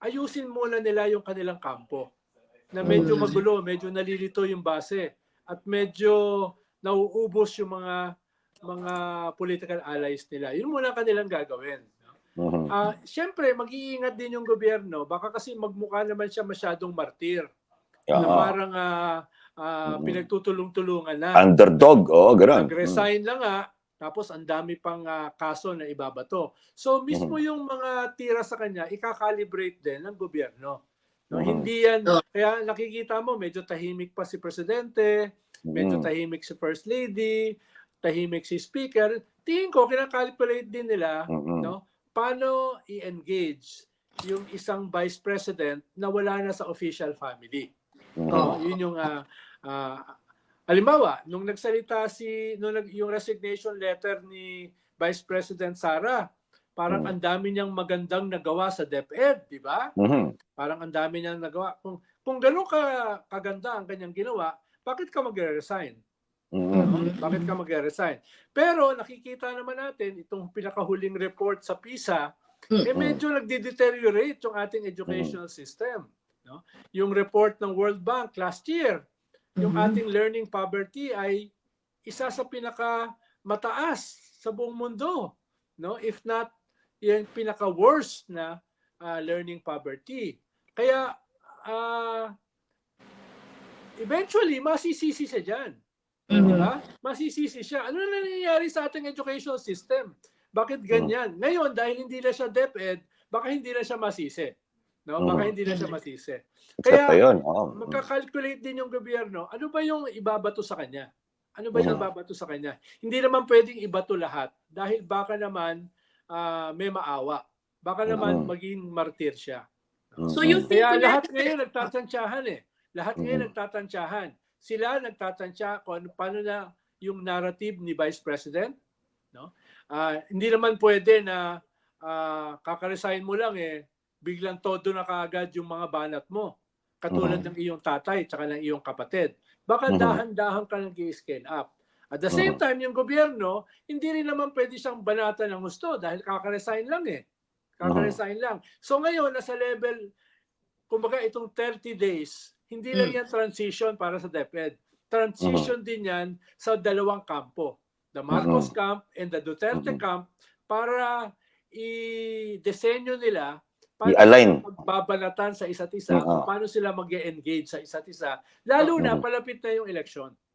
ayusin muna nila yung kanilang kampo. Na medyo Mm. magulo, medyo nalilito yung base at medyo nauubos yung mga mga political allies nila. Yun muna ang kanilang gagawin. Mhm. Ah, Siyempre, mag-iingat din yung gobyerno. Baka kasi magmukha naman siya masyadong martir. Na Oo. parang ah, ah, Mhm. pinagtutulong-tulungan na. Underdog, oo, gano'n. Nag-resign lang nga, tapos ang dami pang ah, kaso na ibabato. So mismo Mhm. yung mga tira sa kanya, ikakalibrate din ng gobyerno. No, Mhm. Hindi yan, Oo. kaya nakikita mo, medyo tahimik pa si Presidente, medyo Mhm. tahimik si First Lady, tahimik si Speaker. Tingin ko, kinakalculate din nila Mhm. no? paano i-engage yung isang Vice President na wala na sa official family. Mhm. No, yun yung ah ah, halimbawa, nung nagsalita si nung nag, yung resignation letter ni Vice President Sara, parang Mm. ang dami niyang magandang nagawa sa DepEd, di ba? Mhm. Parang ang dami niyang nagawa. Kung kung gano'n ka kaganda ang kanyang ginawa, bakit ka magre-resign? Mhm. No? Bakit ka magre-resign? Pero nakikita naman natin itong pinakahuling report sa PISA, eh Mm. medyo nagde-deteriorate yung ating educational system. No? Yung report ng World Bank last year, yung Mhm. ating learning poverty ay isa sa pinaka mataas sa buong mundo. No? If not, yung pinaka worst na ah, learning poverty. Kaya ah, eventually masisisi siya diyan. Di Mhm. ba? Masisisi siya. Ano na nangyayari sa ating educational system? Bakit ganyan? Ngayon, dahil hindi na siya DepEd, baka hindi na siya masisi. No? Baka Mhm. hindi na siya masisi. Kaya, yun. oo. Magkakalculate din yung gobyerno, ano ba yung ibabato sa kanya? Ano ba yung Mhm. ibabato sa kanya? Hindi naman pwedeng ibato lahat dahil baka naman ah, may maawa. Baka naman Mhm. maging martir siya. Mhm. So you think Kaya lahat ngayon nagtatansyahan eh. Lahat ngayon Mhm. nagtatansyahan. Sila nagtatansya kung ano, paano na yung narrative ni Vice President. No? Ah, hindi naman pwede na ah, kakaresign mo lang eh, biglang todo na kaagad yung mga banat mo. Katulad Mhm. ng iyong tatay tsaka ng iyong kapatid. Baka Mhm. dahan-dahan ka nag scale up. At the same Mhm. time, yung gobyerno, hindi rin naman pwede siyang banatan ng gusto dahil kakaresign lang eh. Kakaresign lang. So ngayon, nasa level, kumbaga itong 30 days, hindi lang Mm. yan transition para sa DepEd. Transition din yan sa dalawang kampo. The Marcos camp and the Duterte camp para i-desenyo nila I-align. sila magbabanatan sa isa't isa, kung paano sila mag engage sa isa't isa. Lalo na Mhm. palapit na yung eleksyon.